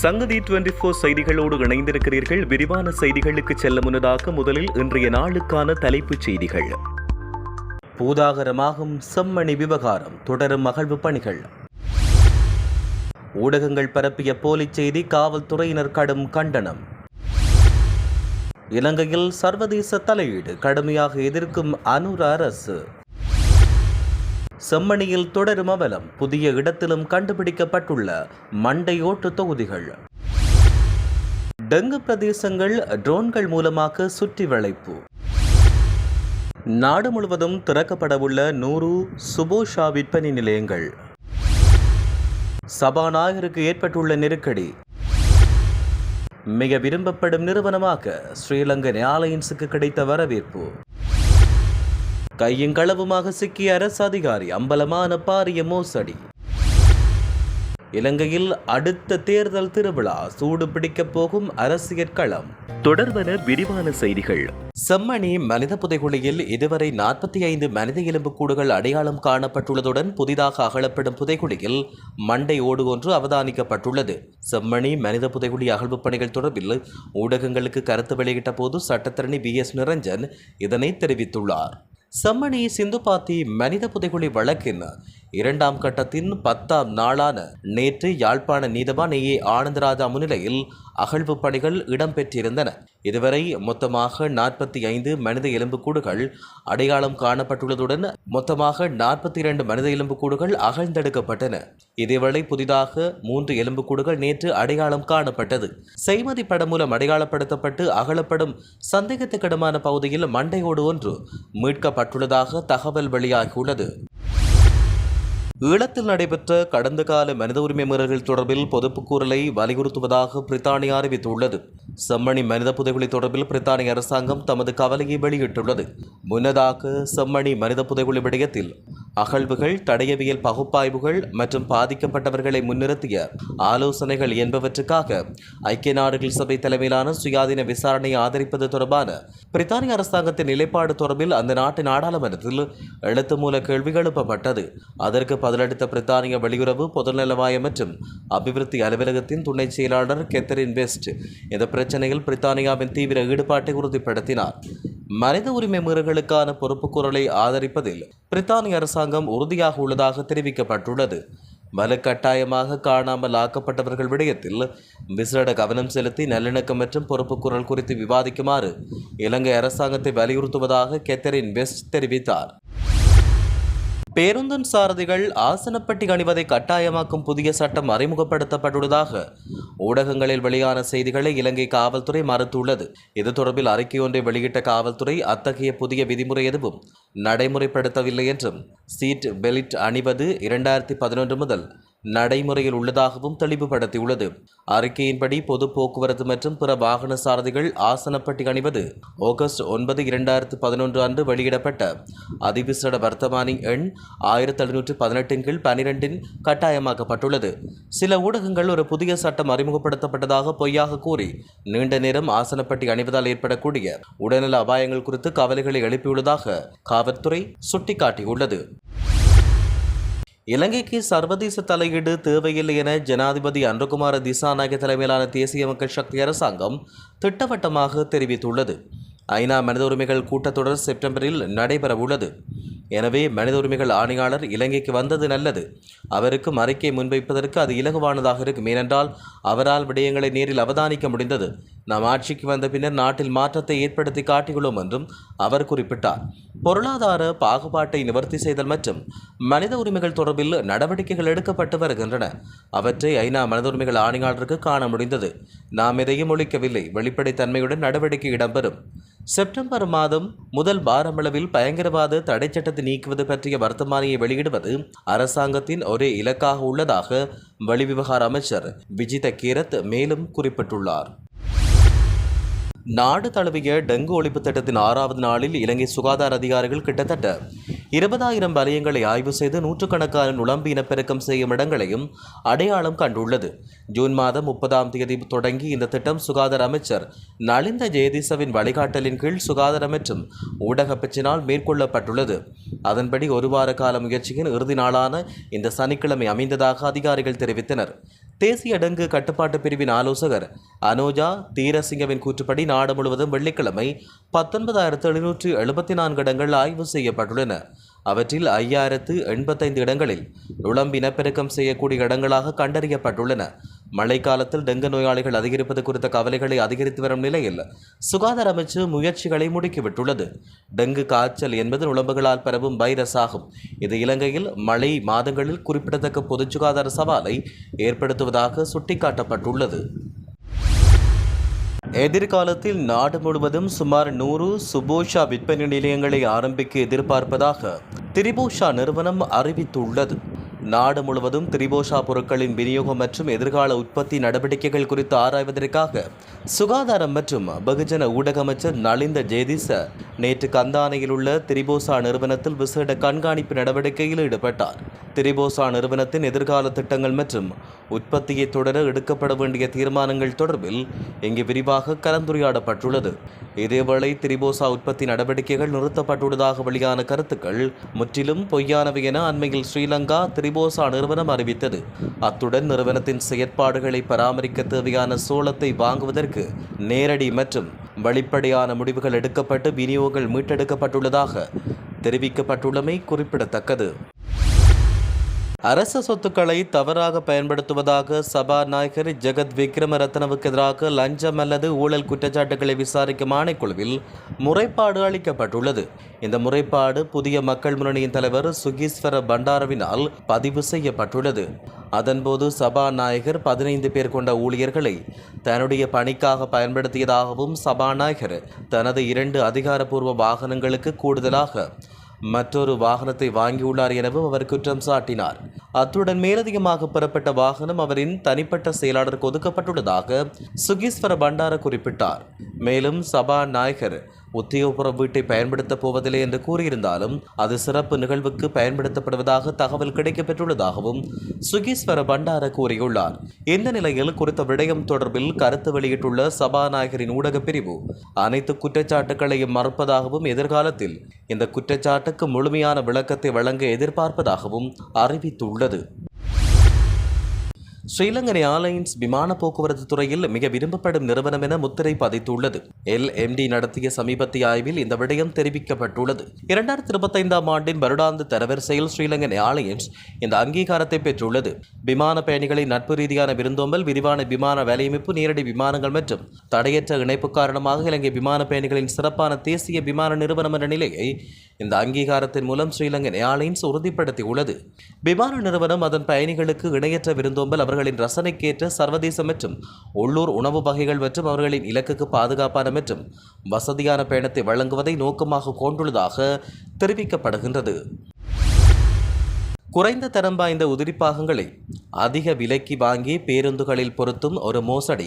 சங்கதி twenty four செய்திகளோடு இணைந்திருக்கிறீர்கள். விரிவான செய்திகளுக்கு செல்ல முன்னதாக முதலில் இன்றைய நாளுக்கான தலைப்புச் செய்திகள். பூதாகரமாகும் செம்மணி விவகாரம் தொடரும் மகிழ்வு பணிகள். ஊடகங்கள் பரப்பிய போலிச் செய்தி காவல்துறையினர் கடும் கண்டனம். இலங்கையில் சர்வதேச தலையீடு கடுமையாக எதிர்க்கும் அனுர அரசு. செம்மணியில் தொடரும் அவலம் புதிய இடத்திலும் கண்டுபிடிக்கப்பட்டுள்ள மண்டை ஓட்டு தொகுதிகள். டெங்கு பிரதேசங்கள் ட்ரோன்கள் மூலமாக சுற்றி வளைப்பு. நாடு முழுவதும் திறக்கப்படவுள்ள நூறு சுபோஷா விற்பனை நிலையங்கள். சபாநாயகருக்கு ஏற்பட்டுள்ள நெருக்கடி. மிக விரும்பப்படும் நிறுவனமாக ஸ்ரீலங்கன் ஏர்லைன்ஸுக்கு கிடைத்த வரவேற்பு. கையும் களவுமாக சிக்கிய அரசு அதிகாரி அம்பலமான பாரிய மோசடி. இலங்கையில் அடுத்த தேர்தல் திருவிழா சூடு பிடிக்கப் போகும் அரசியற் களம். தொடர்வன விரிவான செய்திகள். செம்மணி மனித புதைகுழியில் இதுவரை நாற்பத்தி ஐந்து மனித எலும்புக்கூடுகள் அடையாளம் காணப்பட்டுள்ளதுடன் புதிதாக அகலப்படும் புதைகுழியில் மண்டை ஓடு ஒன்று அவதானிக்கப்பட்டுள்ளது. செம்மணி மனித புதைகுழி அகழ்வு பணிகள் தொடர்பில் ஊடகங்களுக்கு கருத்து வெளியிட்ட போது சட்டத்தரணி பி எஸ் நிரஞ்சன் இதனை தெரிவித்துள்ளார். செம்மணி சிந்துபாத்தி மனித புதைகுழி வழக்கின் இரண்டாம் கட்டத்தின் பத்தாம் நாளான நேற்று யாழ்ப்பாண நீதவான் ஏ ஆனந்தராஜா முன்னிலையில் அகழ்வு பணிகள் இடம்பெற்றிருந்தன. இதுவரை மொத்தமாக நாற்பத்தி ஐந்து மனித எலும்புக்கூடுகள் அடையாளம் காணப்பட்டுள்ளதுடன் மொத்தமாக நாற்பத்தி இரண்டு மனித எலும்புக்கூடுகள் அகழ்ந்தெடுக்கப்பட்டன. இதேவேளை புதிதாக மூன்று எலும்புக்கூடுகள் நேற்று அடையாளம் காணப்பட்டது. செய்மதி படம் மூலம் அடையாளப்படுத்தப்பட்டு அகலப்படும் சந்தேகத்துக்கிடமான பகுதியில் மண்டையோடு ஒன்று மீட்கப்பட்டுள்ளதாக தகவல் வெளியாகியுள்ளது. ஈழத்தில் நடைபெற்ற கடந்த கால மனித உரிமை மீறல்கள் தொடர்பில் பொதுப்புக்கூறலை வலியுறுத்துவதாக பிரித்தானியா அறிவித்துள்ளது. செம்மணி மனித புதைகுழி தொடர்பில் பிரித்தானிய அரசாங்கம் தமது கவலையை வெளியிட்டுள்ளது. முன்னதாக செம்மணி மனித புதைகுழி விடயத்தில் அகழ்வுகள் தடயவியல் பகுப்பாய்வுகள் மற்றும் பாதிக்கப்பட்டவர்களை முன்னிறுத்திய ஆலோசனைகள் என்பவற்றுக்காக ஐக்கிய நாடுகள் சபை தலைமையிலான சுயாதீன விசாரணையை ஆதரிப்பது தொடர்பான பிரித்தானிய அரசாங்கத்தின் நிலைப்பாடு தொடர்பில் அந்த நாட்டு நாடாளுமன்றத்தில் எழுத்து மூல கேள்வி எழுப்பப்பட்டது. அதற்கு பதிலளித்த பிரித்தானிய வெளியுறவு பொதுநலவாயம் மற்றும் அபிவிருத்தி அலுவலகத்தின் துணை செயலாளர் கெத்தரின் வெஸ்ட் இந்த பிரச்சனையில் பிரித்தானியாவின் தீவிர ஈடுபாட்டை உறுதிப்படுத்தினார். மனித உரிமை மீறல்களுக்கான பொறுப்புக்கூறலை ஆதரிப்பதில் பிரித்தானிய அரசாங்கம் உறுதியாக உள்ளதாக தெரிவிக்கப்பட்டுள்ளது. வலுக்கட்டாயமாக காணாமல் ஆக்கப்பட்டவர்கள் விடயத்தில் விசேட கவனம் செலுத்தி நல்லிணக்கம் மற்றும் பொறுப்புக்கூறல் குறித்து விவாதிக்குமாறு இலங்கை அரசாங்கத்தை வலியுறுத்துவதாக கெத்தரின் வெஸ்ட் தெரிவித்தார். பேருந்தின் சாரதிகள் ஆசனப்பட்டி அணிவதை கட்டாயமாக்கும் புதிய சட்டம் அறிமுகப்படுத்தப்பட்டுள்ளதாக ஊடகங்களில் வெளியான செய்திகளை இலங்கை காவல்துறை மறுத்துள்ளது. இது தொடர்பில் அறிக்கை ஒன்றை வெளியிட்ட காவல்துறை அத்தகைய புதிய விதிமுறை எதுவும் நடைமுறைப்படுத்தவில்லை என்றும் சீட் பெல்ட் அணிவது இரண்டாயிரத்தி பதினொன்று முதல் நடைமுறையில் உள்ளதாகவும் தெளிவுபடுத்தியுள்ளது. அறிக்கையின்படி பொது போக்குவரத்து மற்றும் பிற வாகன சாரதிகள் ஆசனப்பட்டி அணிவது ஆகஸ்ட் ஒன்பது இரண்டாயிரத்து பதினொன்று அன்று வெளியிடப்பட்ட. அதிவிசேட வர்த்தமானி எண் ஆயிரத்தி எழுநூற்று பதினெட்டின் கீழ் பனிரெண்டின் கட்டாயமாக்கப்பட்டுள்ளது. சில ஊடகங்கள் ஒரு புதிய சட்டம் அறிமுகப்படுத்தப்பட்டதாக பொய்யாக கூறி நீண்ட நேரம் ஆசனப்பட்டி அணிவதால் ஏற்படக்கூடிய உடல்நல அபாயங்கள் குறித்து கவலைகளை எழுப்பியுள்ளதாக காவல்துறை சுட்டிக்காட்டியுள்ளது. இலங்கைக்கு சர்வதேச தலையீடு தேவையில்லை என ஜனாதிபதி அன்றகுமார திசாநாயக தலைமையிலான தேசிய மக்கள் சக்தி அரசாங்கம் திட்டவட்டமாக தெரிவித்துள்ளது. ஐநா மனித உரிமைகள் கூட்டத்தொடர் செப்டம்பரில் நடைபெறவுள்ளது. எனவே மனித உரிமைகள் ஆணையாளர் இலங்கைக்கு வந்தது நல்லது. அவருக்கு அறிக்கை முன்வைப்பதற்கு அது இலகுவானதாக இருக்கும். ஏனென்றால் அவரால் விடயங்களை நேரில் அவதானிக்க முடிந்தது. நாம் ஆட்சிக்கு வந்த பின்னர் நாட்டில் மாற்றத்தை ஏற்படுத்தி காட்டியுள்ளோம் என்றும் அவர் குறிப்பிட்டார். பொருளாதார பாகுபாட்டை நிவர்த்தி செய்தல் மற்றும் மனித உரிமைகள் தொடர்பில் நடவடிக்கைகள் எடுக்கப்பட்டு வருகின்றன. அவற்றை ஐநா மனித உரிமைகள் ஆணையாளருக்கு காண முடிந்தது. நாம் எதையும் ஒழிக்கவில்லை. வெளிப்படைத்தன்மையுடன் நடவடிக்கை இடம்பெறும். செப்டம்பர் மாதம் முதல் வாரமளவில் பயங்கரவாத தடை சட்டத்தை நீக்குவது பற்றிய வர்த்தமானியை வெளியிடுவது அரசாங்கத்தின் ஒரே இலக்காக உள்ளதாக வெளிவிவகார அமைச்சர் விஜித கீரத் மேலும் குறிப்பிட்டுள்ளார். நாடு தழுவிய டெங்கு ஒழிப்பு திட்டத்தின் ஆறாவது நாளில் இலங்கை சுகாதார அதிகாரிகள் கிட்டத்தட்ட இருபதாயிரம் வலயங்களை ஆய்வு செய்து நூற்றுக்கணக்கான நுழம்பு இனப்பெருக்கம் செய்யும் இடங்களையும் அடையாளம் கண்டுள்ளது. ஜூன் மாதம் முப்பதாம் தேதி தொடங்கி இந்த திட்டம் சுகாதார அமைச்சர் நலிந்த ஜெயதீசவின் வழிகாட்டலின் கீழ் சுகாதார மற்றும் ஊடக பிரச்சினால் மேற்கொள்ளப்பட்டுள்ளது. அதன்படி ஒரு வார கால முயற்சியின் இறுதி நாளான இந்த சனிக்கிழமை அமைந்ததாக அதிகாரிகள் தெரிவித்தனர். தேசிய அடங்கு கட்டுப்பாட்டு பிரிவின் ஆலோசகர் அனோஜா தீரசிங்கவின் கூற்றுப்படி நாடு முழுவதும் வெள்ளிக்கிழமை பத்தொன்பதாயிரத்து எழுநூற்று எழுபத்தி நான்கு இடங்கள் ஆய்வு செய்யப்பட்டுள்ளன. அவற்றில் ஐயாயிரத்து எண்பத்தைந்து இடங்களில் நுளம்பு இனப்பெருக்கம் செய்யக்கூடிய இடங்களாக கண்டறியப்பட்டுள்ளன. மழைக்காலத்தில் டெங்கு நோயாளிகள் அதிகரிப்பது குறித்த கவலைகளை அதிகரித்து வரும் நிலையில் சுகாதார அமைச்சு முயற்சிகளை முடுக்கிவிட்டுள்ளது. டெங்கு காய்ச்சல் என்பது உழம்புகளால் பரவும் வைரஸ் ஆகும். இது இலங்கையில் மழை மாதங்களில் குறிப்பிடத்தக்க பொது சுகாதார சவாலை ஏற்படுத்துவதாக சுட்டிக்காட்டப்பட்டுள்ளது. எதிர்காலத்தில் நாடு முழுவதும் சுமார் நூறு சுபோஷா விற்பனை நிலையங்களை ஆரம்பிக்க எதிர்பார்ப்பதாக திரிபூஷா நிறுவனம் அறிவித்துள்ளது. நாடு முழுவதும் திரிபோஷா பொருட்களின் விநியோகம் மற்றும் எதிர்கால உற்பத்தி நடவடிக்கைகள் குறித்து ஆராய்வதற்காக சுகாதாரம் மற்றும் பகுஜன ஊடக அமைச்சர் நலிந்த ஜெயதிச நேற்று கந்தானையில் உள்ள திரிபோசா நிறுவனத்தில் விசேட கண்காணிப்பு நடவடிக்கையில் ஈடுபட்டார். திரிபோசா நிறுவனத்தின் எதிர்கால திட்டங்கள் மற்றும் உற்பத்தியை தொடர எடுக்கப்பட வேண்டிய தீர்மானங்கள் தொடர்பில் இங்கு விரிவாக கலந்துரையாடப்பட்டுள்ளது. இதேவேளை திரிபோசா உற்பத்தி நடவடிக்கைகள் நிறுத்தப்பட்டுள்ளதாக வெளியான கருத்துக்கள் முற்றிலும் பொய்யானவை என அண்மையில் ஸ்ரீலங்கா திரிபோசா நிறுவனம் அறிவித்தது. அத்துடன் நிறுவனத்தின் செயற்பாடுகளை பராமரிக்க தேவையான சோளத்தை வாங்குவதற்கு நேரடி மற்றும் வெளிப்படையான முடிவுகள் எடுக்கப்பட்டு விநியோகங்கள் மீட்டெடுக்கப்பட்டுள்ளதாக தெரிவிக்கப்பட்டுள்ளமை குறிப்பிடத்தக்கது. அரச சொத்துக்களை தவறாக பயன்படுத்துவதாக சபாநாயகர் ஜெகத் விக்ரமரத்னவுக்கு எதிராக லஞ்சம் அல்லது ஊழல் குற்றச்சாட்டுகளை விசாரிக்கும் ஆணைக்குழுவில் முறைப்பாடு அளிக்கப்பட்டுள்ளது. இந்த முறைப்பாடு புதிய மக்கள் முன்னணியின் தலைவர் சுகீஸ்வர பண்டாரவினால் பதிவு செய்யப்பட்டுள்ளது. அதன்போது சபாநாயகர் பதினைந்து பேர் கொண்ட ஊழியர்களை தன்னுடைய பணிக்காக பயன்படுத்தியதாகவும் சபாநாயகர் தனது இரண்டு அதிகாரப்பூர்வ வாகனங்களுக்கு கூடுதலாக மற்றொரு வாகனத்தை வாங்கியுள்ளார் எனவும் அவர் குற்றம் சாட்டினார். அத்துடன் மேலதிகமாக பெறப்பட்ட வாகனம் அவரின் தனிப்பட்ட செயலாளருக்கு ஒதுக்கப்பட்டுள்ளதாக சுகீஸ்வர பண்டார குறிப்பிட்டார். மேலும் சபாநாயகர் உத்தியோகபுர வீட்டை பயன்படுத்தப் போவதில்லை என்று கூறியிருந்தாலும் அது சிறப்பு நிகழ்வுக்கு பயன்படுத்தப்படுவதாக தகவல் கிடைக்கப்பெற்றுள்ளதாகவும் சுகீஸ்வர பண்டார கூறியுள்ளார். இந்த நிலையில் குறித்த விடயம் தொடர்பில் கருத்து வெளியிட்டுள்ள சபாநாயகரின் ஊடகப் பிரிவு அனைத்து குற்றச்சாட்டுகளையும் மறுப்பதாகவும் எதிர்காலத்தில் இந்த குற்றச்சாட்டுக்கு முழுமையான விளக்கத்தை வழங்க எதிர்பார்ப்பதாகவும் கொண்டது ஸ்ரீலங்கன் ஏர்லைன்ஸ் விமான போக்குவரத்து துறையில் மிக விரும்பப்படும் நிறுவனம் என முத்திரை பதித்துள்ளது. எல் எம்டி நடத்திய சமீபத்திய ஆய்வில் இந்த விடயம் தெரிவிக்கப்பட்டுள்ளது. இரண்டாயிரத்தி இருபத்தைந்தாம் ஆண்டின் வருடாந்த தரவரிசையில் ஸ்ரீலங்கன் ஏர்லைன்ஸ் இந்த அங்கீகாரத்தை பெற்றுள்ளது. விமான பயணிகளின் நட்பு ரீதியான விருந்தோம்பல் விரிவான விமான வேலையமைப்பு நேரடி விமானங்கள் மற்றும் தடையற்ற இணைப்பு காரணமாக இலங்கை விமான பயணிகளின் சிறப்பான தேசிய விமான நிறுவனம் என்ற நிலையை இந்த அங்கீகாரத்தின் மூலம் ஸ்ரீலங்கன் ஏர்லைன்ஸ் உறுதிப்படுத்தியுள்ளது விமான நிறுவனம் அதன் பயணிகளுக்கு இணையற்ற விருந்தோம்பல் அவர்களின் ரசனைக்கேற்ற சர்வதேச மற்றும் உள்ளூர் உணவு வகைகள் மற்றும் அவர்களின் இலக்குக்கு பாதுகாப்பான மற்றும் வசதியான பயணத்தை வழங்குவதை நோக்கமாக கொண்டுள்ளதாக தெரிவிக்கப்படுகின்றது. குறைந்த தரம் வாய்ந்த உதிரிப்பாகங்களை அதிக விலைக்கு வாங்கி பேருந்துகளில் பொருத்தும் ஒரு மோசடி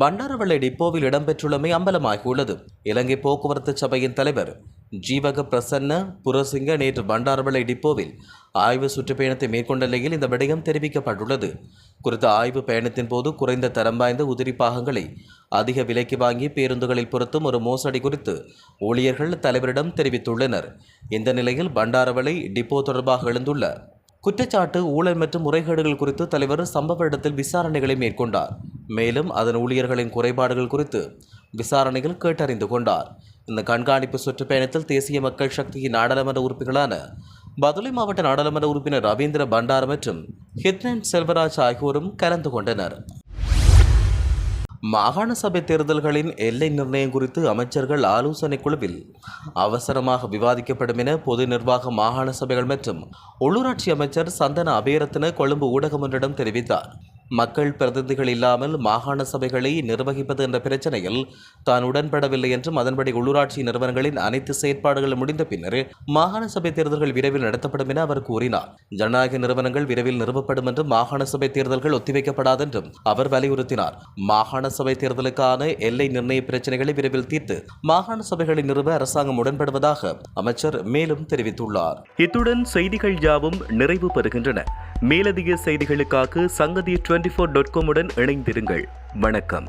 பண்டாரவளை டிப்போவில் இடம்பெற்றுள்ளமை அம்பலமாகியுள்ளது. இலங்கை போக்குவரத்து சபையின் தலைவர் ஜீவக பிரசன்ன புரசிங்க நேற்று பண்டாரவளை டிப்போவில் ஆய்வு சுற்றுப்பயணத்தை மேற்கொண்ட நிலையில் இந்த விடயம் தெரிவிக்கப்பட்டுள்ளது. குறித்த ஆய்வு பயணத்தின் போது குறைந்த தரம் வாய்ந்த உதிரிப்பாகங்களை அதிக விலைக்கு வாங்கி பேருந்துகளில் பொருத்தும் ஒரு மோசடி குறித்து ஊழியர்கள் தலைவரிடம் தெரிவித்துள்ளனர். இந்த நிலையில் பண்டாரவளை டிப்போ தொடர்பாக எழுந்துள்ள குற்றச்சாட்டு ஊழல் மற்றும் முறைகேடுகள் குறித்து தலைவர் சம்பவ இடத்தில் விசாரணைகளை மேற்கொண்டார். மேலும் அதன் ஊழியர்களின் குறைபாடுகள் குறித்து விசாரணைகள் கேட்டறிந்து கொண்டார். இந்த கண்காணிப்பு சுற்றுப்பயணத்தில் தேசிய மக்கள் சக்தியின் நாடாளுமன்ற உறுப்பினர்களான பதுளை மாவட்ட நாடாளுமன்ற உறுப்பினர் ரவீந்திர பண்டார மற்றும் ஹித்னன் செல்வராஜ் ஆகியோரும் கலந்து கொண்டனர். மாகாண சபை தேர்தல்களின் எல்லை நிர்ணயம் குறித்து அமைச்சர்கள் ஆலோசனை குழுவில் அவசரமாக விவாதிக்கப்படும் என பொது நிர்வாக மாகாண சபைகள் மற்றும் உள்ளூராட்சி அமைச்சர் சந்தன அபேரத்ன கொழும்பு ஊடகம் ஒன்றிடம் தெரிவித்தார். மக்கள் பிரதிநிதிகள் இல்லாமல் மாகாண சபைகளை நிர்வகிப்பது என்ற பிரச்சனையில் தான் உடன்படவில்லை என்றும் அதன்படி உள்ளூராட்சி நிறுவனங்களின் அனைத்து செயற்பாடுகளும் முடிந்த பின்னர் மாகாண சபை தேர்தல்கள் விரைவில் நடத்தப்படும் என அவர் கூறினார். ஜனநாயக நிறுவனங்கள் விரைவில் நிறுவப்படும் என்றும் மாகாண சபை தேர்தல்கள் ஒத்திவைக்கப்படாது என்றும் அவர் வலியுறுத்தினார். மாகாண சபை தேர்தலுக்கான எல்லை நிர்ணய பிரச்சனைகளை விரைவில் தீர்த்து மாகாண சபைகளை நிறுவ அரசாங்கம் உடன்படுவதாக அமைச்சர் மேலும் தெரிவித்துள்ளார். இத்துடன் செய்திகள் யாவும் நிறைவு பெறுகின்றன. மேலதிக செய்திகளுக்காக சங்கதி டுவெண்ட்டி ஃபோர் டாட் காமுடன் இணைந்திருங்கள். வணக்கம்.